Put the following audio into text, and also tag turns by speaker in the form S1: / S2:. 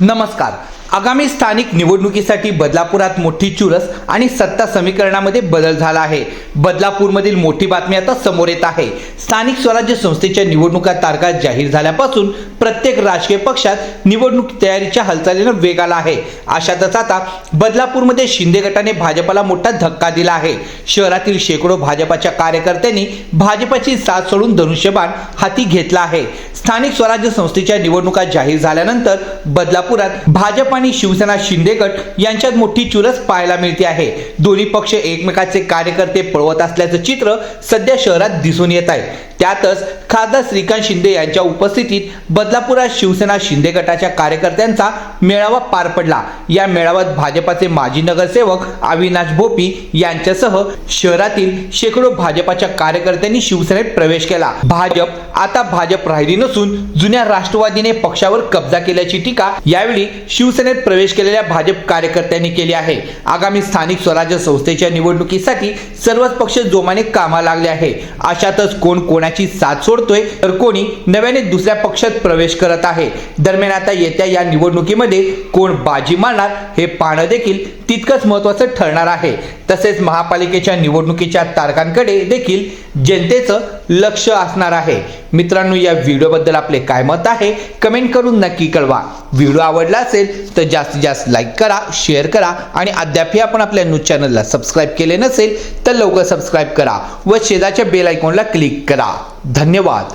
S1: नमस्कार. आगामी स्थानिक निवडणुकीसाठी बदलापुरात मोठी चुरस आणि सत्ता समीकरणामध्ये बदल झाला आहे. बदलापूरमधील मोठी बातमी आता समोर येत आहे. स्थानिक स्वराज्य संस्थेच्या निवडणुका तारखा जाहीर झाल्यापासून प्रत्येक राजकीय पक्षात निवडणूक तयारीच्या हालचालीनं वेग आला आहे. अशातच आता बदलापूरमध्ये शिंदे गटाने भाजपाला मोठा धक्का दिला आहे. शहरातील शेकडो भाजपाच्या कार्यकर्त्यांनी भाजपाची साथ सोडून धनुष्यबाण हाती घेतला आहे. स्थानिक स्वराज्य संस्थेच्या निवडणुका जाहीर झाल्यानंतर बदलापुरात भाजप आणि शिवसेना शिंदे गट यांच्यात मोठी चुरस पाहायला मिळते आहे. दोन्ही पक्ष एकमेकाचे कार्यकर्ते पळवत असल्याचं चित्र सध्या शहरात दिसून येत आहे. त्यातच खासदार श्रीकांत शिंदे यांच्या उपस्थितीत बदलापुरात शिवसेना शिंदे गटाच्या कार्यकर्त्यांचा मेळावा पार पडला. या मेळाव्यात भाजपाचे माजी नगरसेवक अविनाश भोपी यांच्यासह शहरातील शेकडो भाजपाच्या कार्यकर्त्यांनी शिवसेनेत प्रवेश केला. भाजप आता भाजप राहिली नसून जुन्या राष्ट्रवादीने पक्षावर कब्जा केल्याची टीका यावेळी शिवसेनेत प्रवेश केलेल्या भाजप कार्यकर्त्यांनी केली आहे. आगामी स्थानिक स्वराज्य संस्थेच्या निवडणुकीसाठी सर्वच पक्ष जोमाने कामा लागले आहे. अशातच कोण करण्याची साथ सोडतोय तर कोणी नव्याने दुसऱ्या पक्षात प्रवेश करत आहे. दरम्यान आता येत्या या निवडणुकीमध्ये कोण बाजी मारणार हे पाहणं देखील तितकंच महत्त्वाचं ठरणार आहे. तसेच महापालिकेच्या निवडणुकीच्या तारखांकडे देखील जनतेचं लक्ष असणार आहे. मित्रांनो या व्हिडिओबद्दल आपले काय मत आहे कमेंट करून नक्की कळवा. व्हिडिओ आवडला असेल तर जास्तीत जास्त लाईक करा शेअर करा आणि अद्यापही आपण आपल्या न्यूज चॅनलला सबस्क्राईब केले नसेल तर लवकर सबस्क्राईब करा व शेजारच्या बेल आयकॉनला क्लिक करा. धन्यवाद.